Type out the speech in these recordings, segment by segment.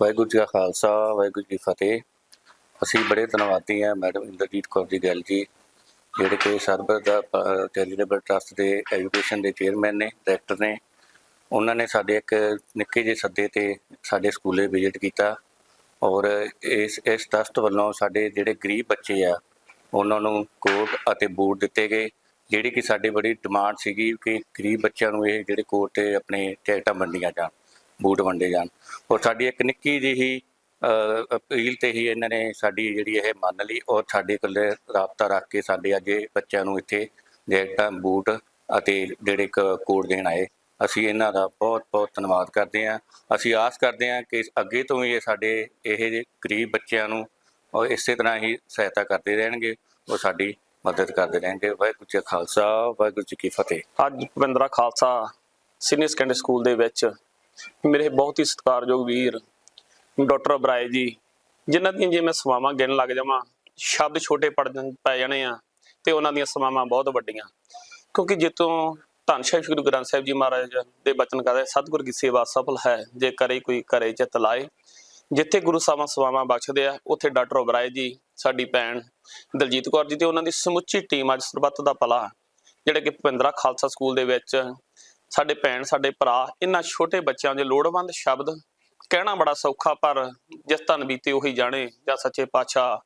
ਵਾਹਿਗੁਰੂ ਜੀ ਕਾ ਖਾਲਸਾ, ਵਾਹਿਗੁਰੂ ਜੀ ਫਤਿਹ। ਅਸੀਂ ਬੜੇ ਧੰਨਵਾਦੀ ਹਾਂ ਮੈਡਮ ਇੰਦਰਜੀਤ ਕੌਰ ਜੀ ਗੱਲ ਜੀ, ਜਿਹੜੇ ਕਿ ਸਰਬਤ ਦਾ ਚੈਰੀਟੇਬਲ ਟਰਸਟ ਦੇ ਐਜੂਕੇਸ਼ਨ ਦੇ ਚੇਅਰਮੈਨ ਨੇ, ਡਾਇਰੈਕਟਰ ਨੇ। ਉਹਨਾਂ ਨੇ ਸਾਡੇ ਇੱਕ ਨਿੱਕੇ ਜਿਹੇ ਸੱਦੇ ਤੇ ਸਾਡੇ ਸਕੂਲੇ ਵਿਜ਼ਿਟ ਕੀਤਾ। ਔਰ ਇਸ ਇਸ ਟਰਸਟ ਵੱਲੋਂ ਸਾਡੇ ਜਿਹੜੇ ਗਰੀਬ ਬੱਚੇ ਆ, ਉਹਨਾਂ ਨੂੰ ਕੋਟ ਅਤੇ ਬੂਟ ਦਿੱਤੇ ਗਏ, ਜਿਹੜੀ ਕਿ ਸਾਡੀ ਬੜੀ ਡਿਮਾਂਡ ਸੀਗੀ ਕਿ ਗਰੀਬ ਬੱਚਿਆਂ ਨੂੰ ਇਹ ਜਿਹੜੇ ਕੋਟ ਤੇ ਆਪਣੇ ਟਿਕਟਾਂ ਵੰਡੀਆਂ ਜਾਣ। ਬੂਟ ਵੰਡੇ ਜਾਣ। ਔਰ ਸਾਡੀ ਇੱਕ ਨਿੱਕੀ ਜਿਹੀ ਅਪੀਲ ਤੇ ਹੀ ਇਹਨਾਂ ਨੇ ਸਾਡੀ ਜਿਹੜੀ ਇਹ ਮੰਨ ਲਈ ਔਰ ਸਾਡੇ ਕੋਲ ਰਾਬਤਾ ਰੱਖ ਕੇ ਸਾਡੇ ਅੱਜ ਬੱਚਿਆਂ ਨੂੰ ਇੱਥੇ ਜੈਕਟਾਂ ਬੂਟ ਅਤੇ ਜਿਹੜੇ ਕ- ਕੋਟ ਦੇਣ ਆਏ। ਅਸੀਂ ਇਹਨਾਂ ਦਾ ਬਹੁਤ ਬਹੁਤ ਧੰਨਵਾਦ ਕਰਦੇ ਹਾਂ। ਅਸੀਂ ਆਸ ਕਰਦੇ ਹਾਂ ਕਿ ਅੱਗੇ ਤੋਂ ਵੀ ਇਹ ਸਾਡੇ ਇਹ ਜਿਹੇ ਗਰੀਬ ਬੱਚਿਆਂ ਨੂੰ ਔਰ ਇਸੇ ਤਰ੍ਹਾਂ ਹੀ ਸਹਾਇਤਾ ਕਰਦੇ ਰਹਿਣਗੇ ਉਹ ਸਾਡੀ ਮਦਦ ਕਰਦੇ ਰਹਿਣਗੇ। ਵਾਹਿਗੁਰੂ ਜੀ ਖਾਲਸਾ, ਵਾਹਿਗੁਰੂ ਜੀ ਕੀ ਫਤਿਹ। ਅੱਜ Bhavindra Khalsa senior secondary school ਦੇ ਵਿੱਚ ਮੇਰੇ ਬਹੁਤ ਹੀ ਸਤਿਕਾਰਯੋਗ ਵੀਰ, ਡਾਕਟਰ ਅਬਰਾਏ ਜੀ, ਜਿਨ੍ਹਾਂ ਦੀਆਂ ਜੇ ਮੈਂ ਸਵਾਵਾਂ ਗਿਣ ਲੱਗ ਜਾਵਾਂ, ਸ਼ਬਦ ਛੋਟੇ ਪੜ ਪੈ ਜਾਣੇ ਆ ਤੇ ਉਹਨਾਂ ਦੀਆਂ ਸਵਾਵਾਂ ਬਹੁਤ ਵੱਡੀਆਂ। ਕਿਉਂਕਿ ਜਿੱਤੋਂ ਧੰਨ ਸ੍ਰੀ ਗੁਰੂ ਗ੍ਰੰਥ ਸਾਹਿਬ ਜੀ ਮਹਾਰਾਜ ਦੇ ਬਚਨ ਕਰਦੇ, ਸਤਿਗੁਰ ਕੀ ਸੇਵਾ ਸਫਲ ਹੈ, ਜੇ ਕਰੇ ਕੋਈ ਕਰੇ ਚਿਤ ਲਾਏ। ਜਿੱਥੇ ਗੁਰੂ ਸਾਹਿਬਾਂ ਸਵਾਵਾਂ ਬਖਸ਼ਦੇ ਆ, ਉੱਥੇ ਡਾਕਟਰ ਓਬਰਾਏ ਜੀ, ਸਾਡੀ ਭੈਣ ਦਲਜੀਤ ਕੌਰ ਜੀ ਤੇ ਉਹਨਾਂ ਦੀ ਸਮੁੱਚੀ ਟੀਮ ਅੱਜ ਸਰਬੱਤ ਦਾ ਭਲਾ, ਜਿਹੜੇ ਕਿ ਭਵਿੰਦਰਾ ਖਾਲਸਾ ਸਕੂਲ ਦੇ ਵਿੱਚ ਸਾਡੇ ਭੈਣ, ਸਾਡੇ ਭਰਾ, ਇਹਨਾਂ ਛੋਟੇ ਬੱਚਿਆਂ ਦੇ ਲੋੜਵੰਦ ਸ਼ਬਦ ਕਹਿਣਾ ਬੜਾ ਸੌਖਾ, ਪਰ ਜਿਸ ਤਨ ਬੀਤੇ ਉਹੀ ਜਾਣੇ ਜਾਂ ਸੱਚੇ ਪਾਤਸ਼ਾਹ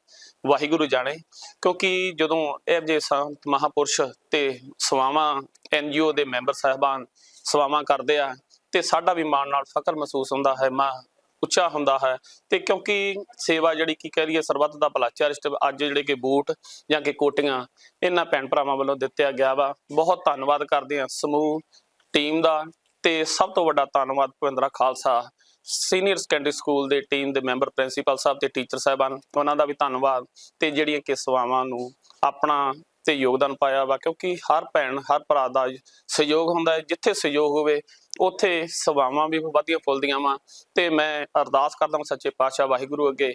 ਵਾਹਿਗੁਰੂ ਜਾਣੇ। ਕਿਉਂਕਿ ਜਦੋਂ ਇਹ ਜੇ ਸੰਤ ਮਹਾਪੁਰਸ਼ ਤੇ ਸਵਾਵਾਂ ਐਨਜੀਓ ਦੇ ਮੈਂਬਰ ਸਾਹਿਬਾਨ ਸਵਾਵਾਂ ਕਰਦੇ ਆ, ਤੇ ਸਾਡਾ ਵੀ ਮਾਣ ਨਾਲ ਫਕਰ ਮਹਿਸੂਸ ਹੁੰਦਾ ਹੈ, ਮਾ ਉੱਚਾ ਹੁੰਦਾ ਹੈ। ਤੇ ਕਿਉਂਕਿ ਸੇਵਾ ਜਿਹੜੀ ਕੀ ਕਹਿ ਲਈਏ, ਸਰਬੱਤ ਦਾ ਭਲਾ ਚੈਰਿਸਟ ਅੱਜ ਜਿਹੜੇ ਕਿ ਬੂਟ ਜਾਂ ਕਿ ਕੋਟੀਆਂ ਇਹਨਾਂ ਭੈਣ ਭਰਾਵਾਂ ਵੱਲੋਂ ਦਿੱਤਿਆ ਗਿਆ ਵਾ। ਬਹੁਤ ਧੰਨਵਾਦ ਕਰਦੇ ਹਾਂ ਸਮੂਹ ਟੀਮ ਦਾ ਤੇ ਸਭ ਤੋਂ ਵੱਡਾ ਧੰਨਵਾਦ Bhavindra Khalsa senior secondary school ਦੇ ਟੀਮ ਦੇ ਮੈਂਬਰ ਪ੍ਰਿੰਸੀਪਲ ਸਾਹਿਬ ਤੇ ਟੀਚਰ ਸਾਹਿਬਾਨ, ਉਹਨਾਂ ਦਾ ਵੀ ਧੰਨਵਾਦ ਤੇ ਜਿਹੜੀਆਂ ਕਿ ਸੇਵਾਵਾਂ ਨੂੰ ਆਪਣਾ ਤੇ ਯੋਗਦਾਨ ਪਾਇਆ ਵਾ, ਕਿਉਂਕਿ ਹਰ ਭੈਣ, ਹਰ ਭਰਾ ਦਾ ਸਹਿਯੋਗ ਹੁੰਦਾ ਹੈ, ਜਿੱਥੇ ਸਹਿਯੋਗ ਹੋਵੇ ਉੱਥੇ ਸੇਵਾਵਾਂ ਵੀ ਵਧੀਆਂ ਫੁੱਲਦੀਆਂ ਵਾ ਤੇ ਮੈਂ ਅਰਦਾਸ ਕਰਦਾ ਹਾਂ ਸੱਚੇ ਪਾਤਸ਼ਾਹ ਵਾਹਿਗੁਰੂ ਅੱਗੇ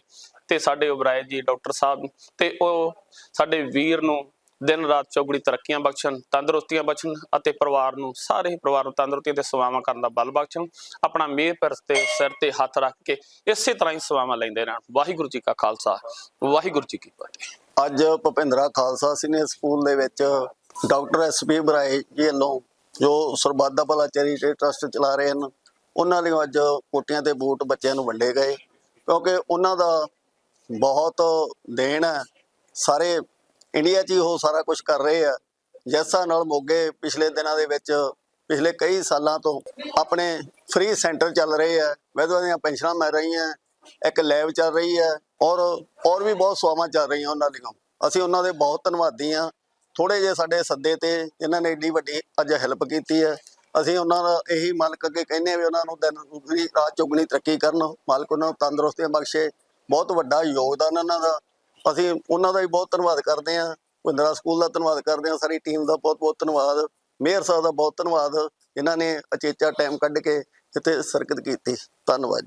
ਤੇ ਸਾਡੇ ਉਬਰਾਏ ਜੀ ਡਾਕਟਰ ਸਾਹਿਬ ਤੇ ਉਹ ਸਾਡੇ ਵੀਰ ਨੂੰ ਦਿਨ ਰਾਤ ਚੌਗੜੀ ਤਰੱਕੀਆਂ ਬਖਸ਼ਣ, ਤੰਦਰੁਸਤੀਆਂ ਬਖਸ਼ਣ ਅਤੇ ਪਰਿਵਾਰ ਨੂੰ ਸਾਰੇ ਹੀ ਪਰਿਵਾਰ ਨੂੰ ਤੰਦਰੁਸਤੀਆਂ ਤੇ ਸੇਵਾਵਾਂ ਕਰਨ ਦਾ ਬਲ ਬਖਸ਼ਣ, ਆਪਣਾ ਮੇਰ ਪਰ ਤੇ ਸਿਰ ਤੇ ਹੱਥ ਰੱਖ ਕੇ ਇਸੇ ਤਰ੍ਹਾਂ ਹੀ ਸੇਵਾਵਾਂ ਲੈਂਦੇ ਰਹਿਣ। ਵਾਹਿਗੁਰੂ ਜੀ ਕਾ ਖਾਲਸਾ, ਵਾਹਿਗੁਰੂ ਜੀ ਕੀ ਫਤਿਹ। ਅੱਜ ਭੁਪਿੰਦਰਾ ਖਾਲਸਾ ਸੀਨੀਅਰ ਸਕੂਲ ਦੇ ਵਿੱਚ ਡਾਕਟਰ ਐਸ ਪੀ ਬਰਾਏ ਜੀ ਵੱਲੋਂ ਜੋ ਸਰਬੱਤ ਦਾ ਭਲਾ ਚੈਰੀਟੇਬਲ ਟਰਸਟ ਚਲਾ ਰਹੇ ਹਨ, ਉਹਨਾਂ ਲਈ ਅੱਜ ਕੋਟੀਆਂ ਤੇ ਬੂਟ ਬੱਚਿਆਂ ਨੂੰ ਵੰਡੇ ਗਏ, ਕਿਉਂਕਿ ਉਹਨਾਂ ਦਾ ਬਹੁਤ ਦੇਣ ਹੈ, ਸਾਰੇ ਇੰਡੀਆ 'ਚ ਹੀ ਉਹ ਸਾਰਾ ਕੁਝ ਕਰ ਰਹੇ ਆ। ਜਿਸ ਹਿਸਾਬ ਨਾਲ ਮੋਗੇ ਪਿਛਲੇ ਦਿਨਾਂ ਦੇ ਵਿੱਚ, ਪਿਛਲੇ ਕਈ ਸਾਲਾਂ ਤੋਂ ਆਪਣੇ ਫ੍ਰੀ ਸੈਂਟਰ ਚੱਲ ਰਹੇ ਆ। ਵਿਧਵਾ ਦੀਆਂ ਪੈਨਸ਼ਨਾਂ ਮਿਲ ਰਹੀਆਂ, ਇੱਕ ਲੈਬ ਚੱਲ ਰਹੀ ਹੈ ਔਰ ਔਰ ਵੀ ਬਹੁਤ ਸੇਵਾਵਾਂ ਚੱਲ ਰਹੀਆਂ ਉਹਨਾਂ ਦੀਆਂ। ਅਸੀਂ ਉਹਨਾਂ ਦੇ ਬਹੁਤ ਧੰਨਵਾਦੀ ਆ ਥੋੜੇ ਜੇ ਸਾਡੇ ਸੱਦੇ ਤੇ ਇਹਨਾਂ ਨੇ ਏਡੀ ਵੱਡੀ ਅੱਜ ਹੈਲਪ ਕੀਤੀ ਹੈ ਅਸੀਂ ਉਹਨਾਂ ਦਾ ਇਹੀ ਮਾਲਕ ਅੱਗੇ ਕਹਿੰਦੇ ਆ ਵੀ ਉਹਨਾਂ ਨੂੰ ਦਿਨ ਦੁਗਣੀ ਰਾਤ ਚੁਗਣੀ ਤਰੱਕੀ ਕਰਨ। ਮਾਲਕ ਉਹਨਾਂ ਨੂੰ ਤੰਦਰੁਸਤੀਆਂ ਬਖਸ਼ੇ। ਬਹੁਤ ਵੱਡਾ ਯੋਗਦਾਨ ਉਹਨਾਂ ਦਾ। ਅਸੀਂ ਉਹਨਾਂ ਦਾ ਵੀ ਬਹੁਤ ਧੰਨਵਾਦ ਕਰਦੇ ਹਾਂ ਭਿੰਦਰਾ ਸਕੂਲ ਦਾ ਧੰਨਵਾਦ ਕਰਦੇ ਹਾਂ, ਸਾਰੀ ਟੀਮ ਦਾ ਬਹੁਤ ਬਹੁਤ ਧੰਨਵਾਦ, ਮੇਅਰ ਸਾਹਿਬ ਦਾ ਬਹੁਤ ਧੰਨਵਾਦ ਇਹਨਾਂ ਨੇ ਅਚੇਚਾ ਟਾਈਮ ਕੱਢ ਕੇ ਇੱਥੇ ਸਰਕਤ ਕੀਤੀ, ਧੰਨਵਾਦ ਜੀ।